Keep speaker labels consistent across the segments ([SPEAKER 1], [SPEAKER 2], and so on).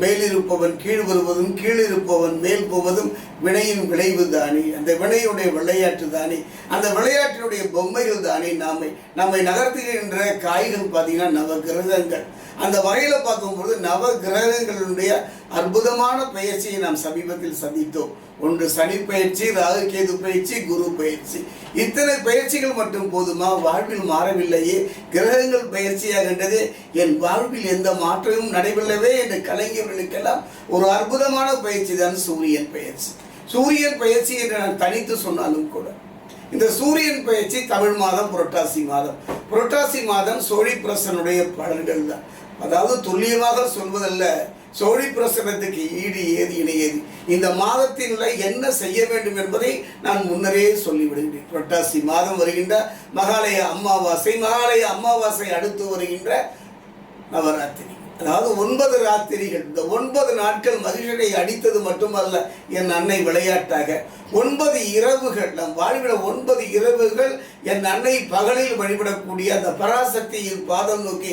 [SPEAKER 1] மேலிருப்பவன் கீழ் வருவதும் கீழிருப்பவன் மேல் போவதும் வினையின் விளைவு தானே. அந்த வினையுடைய விளையாட்டு தானே. அந்த விளையாட்டினுடைய பொம்மைகள் தானே நாமை. நம்மை நகர்த்துகின்ற காய்கள் பார்த்தீங்கன்னா நவ கிரகங்கள் அந்த வகையில் பார்க்கும்பொழுது நவ கிரகங்களுடைய அற்புதமான பயிற்சியை நாம் சமீபத்தில் சந்தித்தோம். ஒன்று சனி பயிற்சி ராகு கேது பயிற்சி குரு பயிற்சி. இத்தனை பயிற்சிகள் மட்டும் போதுமா? வாழ்வில் மாறவில்லையே. கிரகங்கள் பயிற்சியாகின்றதே. என் வாழ்வில் எந்த மாற்றமும் நடைபெறவே என்று கலைஞர்களுக்கெல்லாம் ஒரு அற்புதமான பயிற்சி தான் சூரியன் பயிற்சி. சூரியன் பயிற்சி என்று நான் தனித்து சொன்னாலும் கூட இந்த சூரியன் பயிற்சி தமிழ் மாதம் புரட்டாசி மாதம். புரட்டாசி மாதம் சோழி பிரசனுடைய பலன்கள் தான். அதாவது துல்லியமாக சொல்வதல்ல சோழி பிரசனத்துக்கு ஈடு ஏது இணையது இந்த மாதத்தினுள்ள என்ன செய்ய வேண்டும் என்பதை நான் முன்னரே சொல்லிவிடுகிறேன். புரட்டாசி மாதம் வருகின்ற மகாலய அமாவாசை மகாலய அமாவாசை அடுத்து வருகின்ற நவராத்திரி. அதாவது ஒன்பது ராத்திரிகள். இந்த ஒன்பது நாட்கள் மகிழ்ச்சியை அடித்தது மட்டுமல்ல என் அன்னை விளையாட்டாக. ஒன்பது இரவுகள் நம் வாழ்வில் ஒன்பது இரவுகள் என் அன்னை பகலில் வழிபடக்கூடிய அந்த பராசக்தியின் பாதம் நோக்கி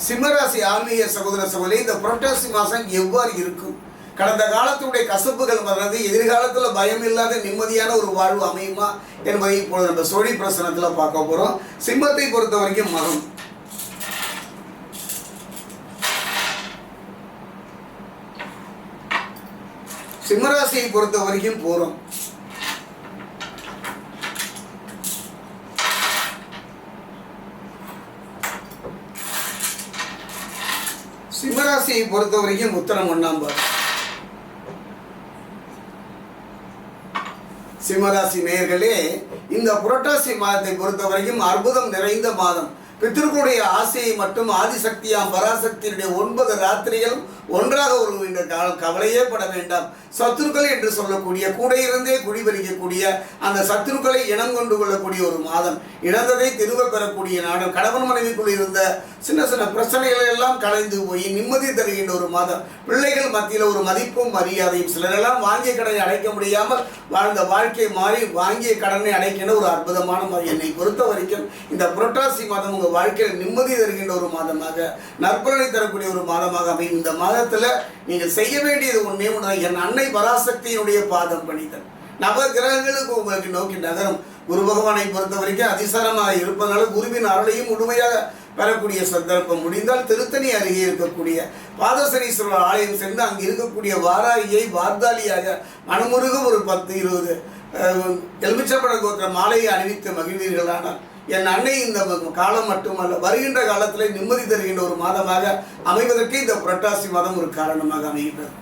[SPEAKER 1] சிம்மராசி ஆன்மீக சகோதர சகோதரி இந்த புரட்டாசி மாதம் எவ்வாறு இருக்கும்? கடந்த காலத்துடைய கசப்புகள் வர்றது எதிர்காலத்தில் பயம் இல்லாத நிம்மதியான ஒரு வாழ்வு அமையுமா என்பதை இப்பொழுது நம்ம சோழி பிரசனத்தில் பார்க்க போகிறோம் சிம்மத்தை பொறுத்த வரைக்கும் மரம். சிம்மராசியை பொறுத்த வரைக்கும் போகிறோம் சிம்மராசியை பொறுத்த வரைக்கும் உத்தரம் ஒன்றாம் பாதம் சிம்மராசி நேர்களே இந்த புரட்டாசி மாதத்தை பொறுத்த வரைக்கும் அற்புதம் நிறைந்த மாதம். பித்திருக்களுடைய ஆசையை மட்டும் ஆதிசக்தியாம் பராசக்தியினுடைய ஒன்பது ராத்திரிகளும் ஒன்றாக உருவுகின்ற காலம் கவலையே பட வேண்டாம். சத்துருக்கள் என்று சொல்லக்கூடிய கூட இருந்தே குடிபறிக்கக்கூடிய அந்த சத்துருக்களை இனம் கொண்டு கொள்ளக்கூடிய ஒரு மாதம். இழந்ததை திரும்ப பெறக்கூடிய நாடு கணவன் மனைவிக்குள் இருந்த சின்ன சின்ன பிரச்சனைகள் எல்லாம் கலைந்து போய் நிம்மதி தருகின்ற ஒரு மாதம். பிள்ளைகள் மத்தியில் ஒரு மதிப்பும் மரியாதையும் சிலரெல்லாம் வாங்கிய கடனை அடைக்க முடியாமல் வாழ்ந்த வாழ்க்கை மாறி வாங்கிய கடனை அடைக்கின்ற ஒரு அற்புதமான என்னை பொறுத்த வரைக்கும் இந்த புரட்டாசி மாதம் உங்கள் வாழ்க்கையில் நிம்மதி தருகின்ற ஒரு மாதமாக நற்பலனை தரக்கூடிய ஒரு மாதமாக அமையும். இந்த மாதத்தில் நீங்கள் செய்ய வேண்டியது ஒன்றே ஒன்று என் அன்னை பராசக்தியினுடைய பாதம் பணித்தல். நவ கிரகங்களுக்கு உங்களுக்கு நோக்கி நகரம். குரு பகவானை பொறுத்த வரைக்கும் அதிசாரமாக இருப்பதனால குருவின் அருளையும் முழுமையாக பெறக்கூடிய சந்தர்ப்பம் முடிந்தால் திருத்தணி அருகே இருக்கக்கூடிய பாதசனீஸ்வரர் ஆலயம் சென்று அங்கு இருக்கக்கூடிய வாராகியை வார்த்தாலியாக மனமுருகும் ஒரு பத்து இருபது எலுமிச்சப்பட கோத்திர மாலையை அணிவித்து மகிழ்வீர்களானால் என் அன்னை இந்த காலம் மட்டுமல்ல வருகின்ற காலத்தில் நிம்மதி தருகின்ற ஒரு மாதமாக அமைவதற்கு இந்த புரட்டாசி மாதம் ஒரு காரணமாக அமைகின்றது.